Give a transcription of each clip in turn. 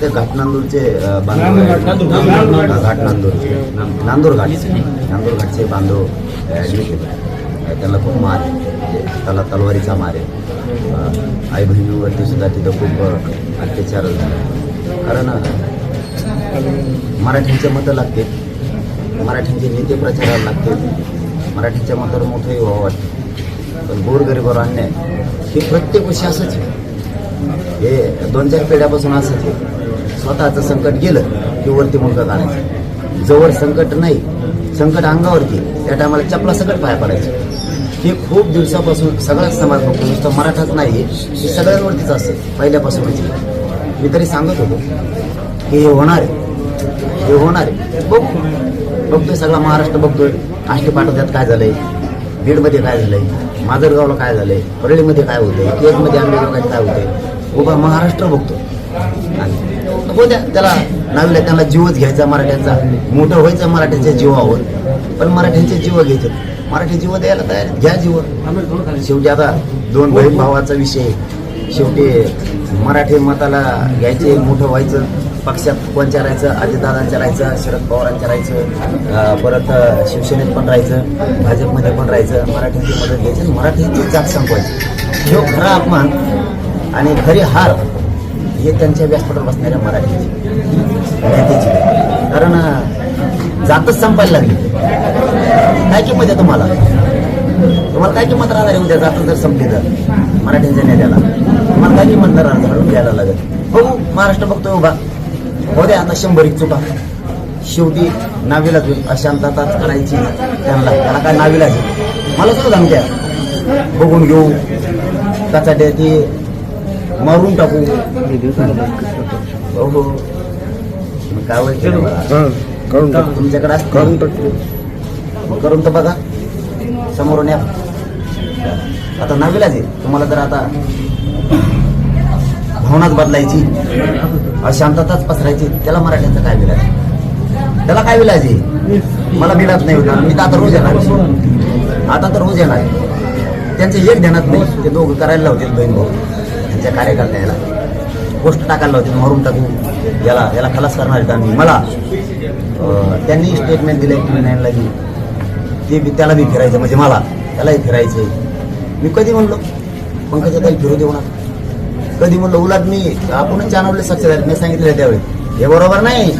ते घाटनांदूरचे. हा, घाटनांदूरचे नांदूर घाट नांदूर. घाटचे बांधव ॲडमिट आहेत त्यांना खूप मार आहे. म्हणजे त्याला तलवारीचा मार आहे. आई बहिणीवरती सुद्धा तिथं खूप अत्याचार झाले. कारण अं, मराठ्यांचे मतं लागते मराठ्यांचे नेते प्रचाराला लागते मराठीच्या मतावर मोठंही व्हावं वाटतं. पण गोरगरीबावर अन्याय. हे प्रत्येक वर्षी असंच आहे. हे दोन चार पिढ्यापासून असंच आहे. स्वतःचं संकट गेलं की वरती मुलगा काढायचं. जवळ संकट नाही संकट अंगावरती. त्या टायमाला चपला सकट पाया पडायचं. हे खूप दिवसापासून सगळाच समाज बघतो. नुसतं मराठाच नाही हे सगळ्यांवरतीच असतं. पहिल्यापासूनच म्हणजे. मी तरी सांगत होतो की हे होणार आहे. हे होणार आहे. बघ. बघतोय सगळा महाराष्ट्र बघतोय. आष्टी पाठवत्यात काय झालंय? बीडमध्ये काय झालंय? माजरगावला काय झालंय? परळीमध्ये काय होतंय? केजमध्ये आंबेगाव काय होतंय? उभा महाराष्ट्र बघतो. हो द्या त्याला नावीला त्यांना जीवच घ्यायचा मराठ्यांचा. मोठं व्हायचं मराठ्यांच्या जीवावर. पण मराठ्यांचे जीव घ्यायचे. मराठी जीव द्यायला तयार घ्या जीव. शेवटी आता दोन बहीण भावाचा विषय शेवटी मराठी मताला घ्यायचे मोठं व्हायचं. पक्षात कोणच्या राहायचं? अजितदादांच्या राहायचं शरद पवारांच्या राहायचं परत शिवसेनेत पण राहायचं भाजपमध्ये पण राहायचं. मराठ्यांची मदत घ्यायची मराठीची जात संपवायची. जो खरा अपमान आणि खरी हार हे त्यांच्या व्यासपीठावर बसणाऱ्या मराठीची. कारण जातच संपायला लागली. काय किंमत आहे तुम्हाला? तुम्हाला काय किंमत राहणार आहे उद्या? जात जर संपली तर. मराठ्यांच्या नेत्याला. तुम्हाला काय किंमत राहणार? झाडून घ्यायला लागत बघू हो, महाराष्ट्र बघतोय उभा. हो द्या आता शंभर एक चुका. शेवटी नावीला अशा अशांतताच करायची त्यांना. त्याला काय नावीला मला सुद्धा धमक्या. बघून घेऊ. त्याचा ती मारून टाकू. हो हो. काय? करून टाक तुमच्याकडे करून टाकतो. मग करून तर बघा. समोरून या. आता नवीलाच आहे. तुम्हाला जर आता भावनाच बदलायची. अशांतताच पसरायची. त्याला मराठ्यांचं काय विलाज? त्याला काय विलाज आहे? मला मिळत नाही होणार. मी तर आता रोज येणार आता तर रोज येणार त्यांचं एक ध्यानात नाही. ते दोघं करायला लावतील बहीण भाऊ. त्यांच्या कार्यकर्त्याला पोस्ट टाकायला होती मारून टाकू. याला याला खलास करणार का मी मला त्यांनी स्टेटमेंट दिलं टी नाईनला की ते बी त्याला बी फिरायचं म्हणजे मला त्यालाही फिरायचंय. मी कधी म्हणलो? पंकजा त्याला फिरू देऊ ना. कधी म्हणलो उलट मी आपणच जानवले सक्सेस आहेत मी सांगितलं त्यावेळी. हे बरोबर नाही.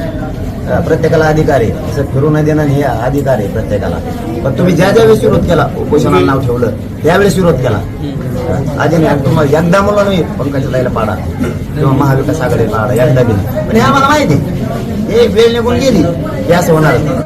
प्रत्येकाला अधिकार आहे. असं फिरू न देणं हे अधिकार आहे प्रत्येकाला. पण तुम्ही ज्या ज्या वेळेस विरोध केला उपोषणाला नाव ठेवलं त्यावेळेस विरोध केला. अजून तुम्हाला एकदा मला नाही पंकजा जायला पाडा किंवा महाविकास आघाडी पाडा एकदा बी पण हे आम्हाला माहिती हे वेळ निघून गेली हे असं होणार.